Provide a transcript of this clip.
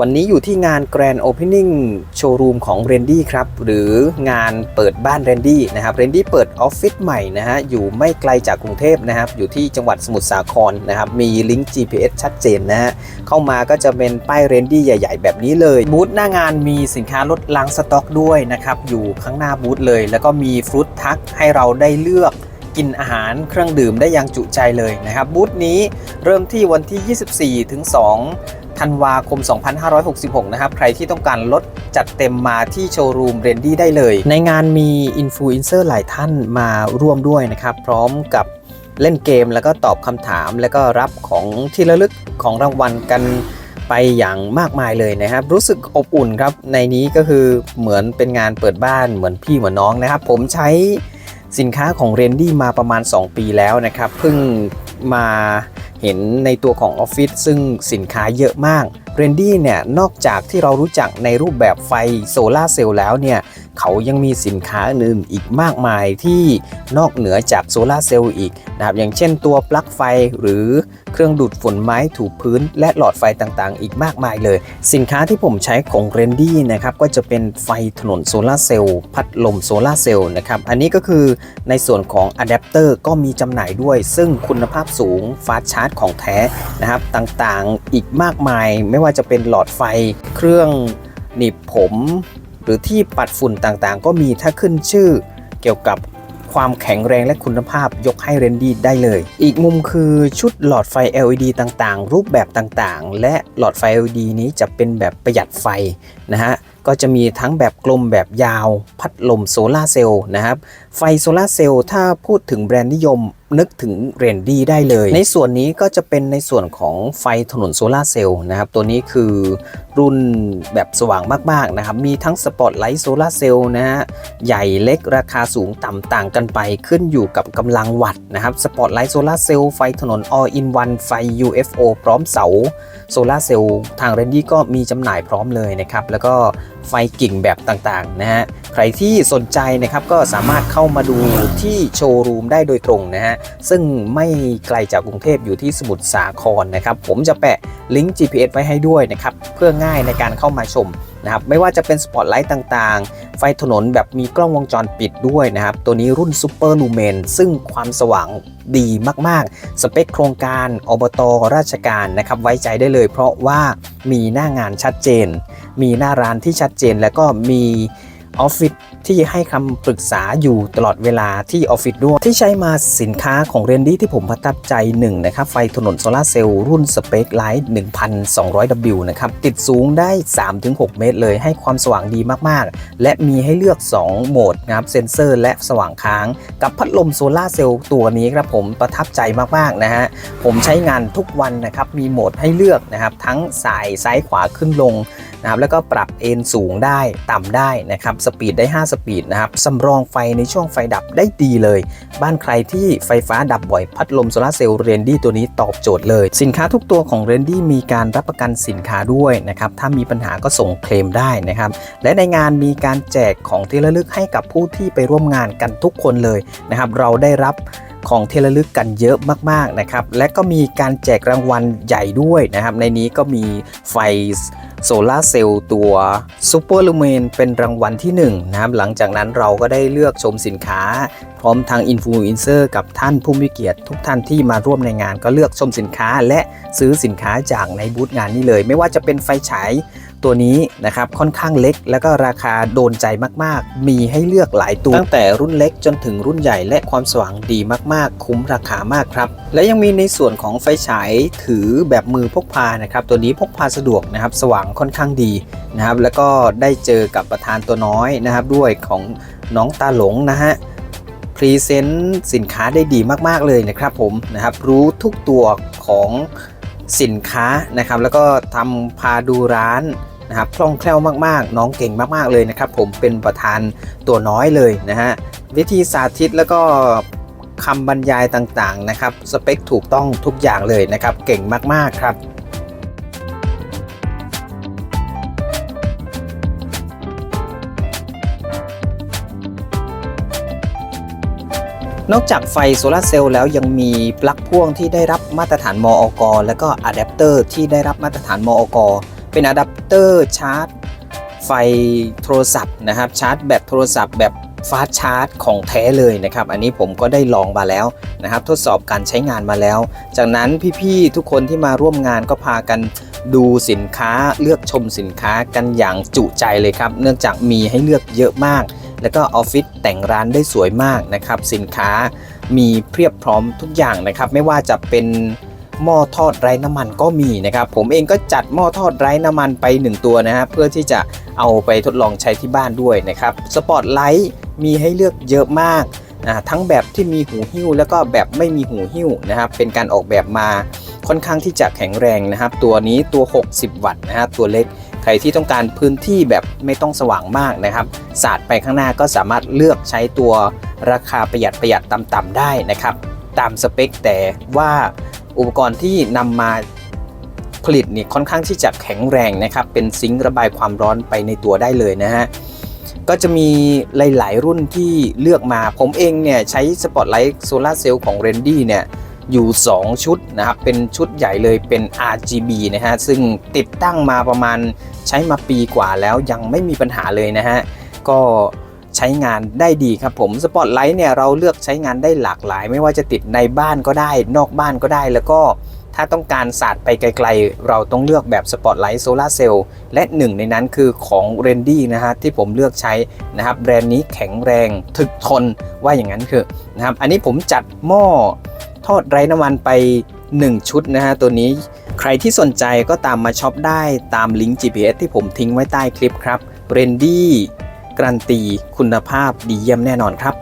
วันนี้อยู่ที่งาน Grand Opening Showroom ของ r a n d y ครับ หรืองานเปิดบ้าน r a n d y นะครับ r a n d y เปิดออฟฟิศใหม่นะฮะ อยู่ไม่ไกลจากกรุงเทพนะครับ อยู่ที่จังหวัดสมุทรสาครนะครับ มีลิงก์ GPS ชัดเจนนะฮะ เข้ามาก็จะเป็นป้าย r a n d y ใหญ่ ๆ แบบนี้เลย บูธหน้างานมีสินค้าลดล้างสต็อกด้วยนะครับ อยู่ข้างหน้าบูธเลย แล้วก็มีฟรุตทักให้เราได้เลือกกินอาหารเครื่องดื่มได้อย่างจุใจเลยนะครับบูธนี้เริ่มที่วันที่ 24ถึง2 ธันวาคม 2566 นะครับ ใครที่ต้องการลดจัดเต็มมาที่โชว์รูมเรนดี้ได้เลย ในงานมีอินฟลูเอนเซอร์หลายท่านมาร่วมด้วยนะครับ พร้อมกับเล่นเกมแล้วก็ตอบคำถาม แล้วก็รับของที่ระลึกของรางวัลกันไปอย่างมากมายเลยนะครับ รู้สึกอบอุ่นครับ ในนี้ก็คือเหมือนเป็นงานเปิดบ้านเหมือนพี่เหมือนน้องนะครับ ผมใช้สินค้าของเรนดี้มาประมาณ 2 ปีแล้วนะครับ เพิ่งมา เห็นในตัวของออฟฟิศซึ่งสินค้าเยอะมากเรนดี้เนี่ยนอกจากที่เรารู้จักในรูปแบบไฟโซลาเซลล์แล้วเนี่ย เขายังมีสินค้าอื่นอีกมากมายที่นอกเหนือจากโซลาเซลล์อีกนะครับอย่างเช่นตัวปลั๊กไฟหรือเครื่องดูดฝุ่นไม้ถูพื้น และหลอดไฟต่างๆ อีกมากมายเลย สินค้าที่ผมใช้ของเรนดี้นะครับก็จะเป็นไฟถนนโซลาเซลล์พัดลมโซลาเซลล์นะครับอันนี้ก็คือในส่วนของอะแดปเตอร์ก็มีจำหน่ายด้วย ซึ่งคุณภาพสูงฟาสชาร์จของแท้นะครับต่างๆอีกมากมาย ไม่ว่าจะเป็นหลอดไฟเครื่องหนีบผม หรือที่ปัดฝุ่นต่างๆ ก็มีถ้าขึ้นชื่อ เกี่ยวกับความแข็งแรงและคุณภาพยกให้เรนดี้ได้เลย อีกมุมคือชุดหลอดไฟ LED ต่างๆ รูปแบบต่างๆ และหลอดไฟ LED นี้จะเป็นแบบประหยัดไฟนะฮะก็จะมีทั้งแบบกลมแบบยาว พัดลมโซลาเซลล์นะครับ ไฟโซลาเซลล์ถ้าพูดถึงแบรนด์นิยมนึกถึงเรนดี้ได้เลย ในส่วนนี้ก็จะเป็นในส่วนของไฟถนนโซลาเซลล์นะครับ ตัวนี้คือรุ่นแบบสว่างมากๆนะครับ มีทั้งสปอตไลท์โซลาเซลล์นะฮะ ใหญ่เล็กราคาสูงต่ำต่างกันไปขึ้นอยู่กับกำลังวัตต์นะครับสปอตไลท์โซลาเซลล์ไฟถนน all in one ไฟ UFO พร้อมเสาโซลาเซลล์ทางเรนดี้ก็มีจำหน่ายพร้อมเลยนะครับ แล้วก็ ไฟกิ่งแบบต่างๆนะฮะใครที่สนใจนะครับก็สามารถเข้ามาดูที่โชว์รูมได้โดยตรงนะฮะซึ่งไม่ไกลจากกรุงเทพอยู่ที่สมุทรสาครนะครับผมจะแปะลิงก์ GPS ไว้ให้ด้วยนะครับเพื่อง่ายในการเข้ามาชม นะครับไม่ว่าจะเป็นสปอตไลท์ต่างๆ ไฟถนนแบบมีกล้องวงจรปิดด้วยนะครับตัวนี้รุ่นซูเปอร์ลูเมนซึ่งความสว่างดีมากๆ สเปคโครงการอบตราชการนะครับไว้ใจได้เลย เพราะว่ามีหน้างานชัดเจน มีหน้าร้านที่ชัดเจนแล้วก็มี ออฟฟิศที่ให้คำปรึกษาอยู่ตลอดเวลาที่ออฟฟิศด้วย ที่ใช้มาสินค้าของเรนดี้ที่ผมประทับใจหนึ่งนะครับ ไฟถนนโซลาเซลล์รุ่นสเปคไลท์ 1,200W นะครับ ติดสูงได้ 3-6 เมตรเลย ให้ความสว่างดีมากๆ และมีให้เลือก 2 โหมดนะครับ เซนเซอร์และสว่างค้าง กับพัดลมโซลาเซลล์ตัวนี้ครับผมประทับใจมากๆนะฮะ ผมใช้งานทุกวันนะครับ มีโหมดให้เลือกนะครับ ทั้งสายซ้ายขวาขึ้นลงนะครับ แล้วก็ปรับเอนสูงได้ต่ำได้นะครับสปีดได้ 5 สปีดนะครับสำรองไฟในช่วงไฟดับได้ดีเลย บ้านใครที่ไฟฟ้าดับบ่อย พัดลมโซลาเซลล์เรนดี้ตัวนี้ตอบโจทย์เลย สินค้าทุกตัวของเรนดี้มีการรับประกันสินค้าด้วยนะครับ ถ้ามีปัญหาก็ส่งเคลมได้นะครับ และในงานมีการแจกของที่ระลึกให้กับผู้ที่ไปร่วมงานกันทุกคนเลยนะครับ เราได้รับ ของเที่ระลึกกันเยอะมากๆนะครับ และก็มีการแจกรางวัลใหญ่ด้วยนะครับ ในนี้ก็มีไฟโซลาเซลล์ตัวซูเปอร์ลูเมนเป็นรางวัลที่1นะครับหลังจากนั้นเราก็ได้เลือกชมสินค้า พร้อมทางอินฟลูเอนเซอร์กับท่านผู้มีเกียรติทุกท่านที่มาร่วมในงานก็เลือกชมสินค้าและซื้อสินค้าจากในบูธงานนี้เลย ไม่ว่าจะเป็นไฟฉาย ตัวนี้นะครับค่อนข้างเล็ก แล้วก็ราคาโดนใจมากๆ มีให้เลือกหลายตัว ตั้งแต่รุ่นเล็กจนถึงรุ่นใหญ่และความสว่างดีมากๆ คุ้มราคามากครับ และยังมีในส่วนของไฟฉายถือแบบมือพกพานะครับ ตัวนี้พกพาสะดวกนะครับ สว่างค่อนข้างดีนะครับ แล้วก็ได้เจอกับประธานตัวน้อยนะครับด้วยของน้องตาหลงนะฮะพรีเซนต์สินค้าได้ดีมากๆเลยนะครับผมนะครับรู้ทุกตัวของสินค้านะครับแล้วก็ทำพาดูร้าน นะครับคล่องแคล่วมากๆ น้องเก่งมากๆเลยนะครับ ผมเป็นประธานตัวน้อยเลยนะฮะวิธีสาธิตแล้วก็คำบรรยายต่างๆนะครับ สเปคถูกต้องทุกอย่างเลยนะครับ เก่งมากๆครับนอกจากไฟโซลาเซลล์แล้วยังมีปลั๊กพ่วงที่ได้รับมาตรฐานมอก และก็อะแดปเตอร์ที่ได้รับมาตรฐานมอก เป็นอะแดปเตอร์ชาร์จ ไฟโทรศัพท์นะครับชาร์จแบตโทรศัพท์แบบฟาสชาร์จของแท้เลยนะครับ อันนี้ผมก็ได้ลองมาแล้วนะครับ ทดสอบการใช้งานมาแล้ว จากนั้นพี่ๆทุกคนที่มาร่วมงานก็พากันดูสินค้าเลือกชมสินค้ากันอย่างจุใจเลยครับ เนื่องจากมีให้เลือกเยอะมาก แล้วก็ออฟฟิศแต่งร้านได้สวยมากนะครับ สินค้ามีเพียบพร้อมทุกอย่างนะครับ ไม่ว่าจะเป็น หม้อทอดไร้น้ำมันก็มีนะครับผมเองก็จัดหม้อทอดไร้น้ำมันไป 1 ตัวนะฮะเพื่อที่จะเอาไปทดลองใช้ที่บ้านด้วยนะครับสปอตไลท์มีให้เลือกเยอะมากนะทั้งแบบที่มีหูหิ้ว แล้วก็แบบไม่มีหูหิ้วนะครับเป็นการออกแบบมาค่อนข้างที่จะแข็งแรงนะครับ ตัวนี้ตัว 60 วัตต์นะฮะตัวเล็กใครที่ต้องการพื้นที่แบบไม่ต้องสว่างมากนะครับสาดไปข้างหน้าก็สามารถเลือกใช้ตัวราคาประหยัดประหยัดต่ำๆได้นะครับ ตามสเปคแต่ว่า อุปกรณ์ที่นำมาผลิตเนี่ยค่อนข้างที่จะแข็งแรงนะครับ เป็นซิงค์ระบายความร้อนไปในตัวได้เลยนะฮะก็จะมีหลาย ๆ รุ่นที่เลือกมา ผมเองเนี่ยใช้สปอตไลท์โซลาเซลล์ของ r e n d y เนี่ยอยู่ 2 ชุดนะครับ เป็นชุดใหญ่เลยเป็น RGB นะฮะ ซึ่งติดตั้งมาประมาณใช้มาปีกว่าแล้วยังไม่มีปัญหาเลยนะฮะ ก็ ใช้งานได้ดีครับผมสปอตไลท์เนี่ยเราเลือกใช้งานได้หลากหลาย ไม่ว่าจะติดในบ้านก็ได้ นอกบ้านก็ได้แล้วก็ถ้าต้องการสาดไปไกลๆ เราต้องเลือกแบบสปอตไลท์โซลาเซลล์และหนึ่งในนั้นคือของ r e n d y นะฮะที่ผมเลือกใช้นะครับแบรนด์นี้แข็งแรงถึกทนว่าอย่างนั้นคือนะครับอันนี้ผมจัดหม้อทอดไร้น้ำมันไป 1 ชุดนะฮะตัวนี้ใครที่สนใจก็ตามมาช็อปได้ตามลิงก์ GPS ที่ผมทิ้งไว้ใต้คลิปครับ r e n d y การันตีคุณภาพดีเยี่ยมแน่นอนครับ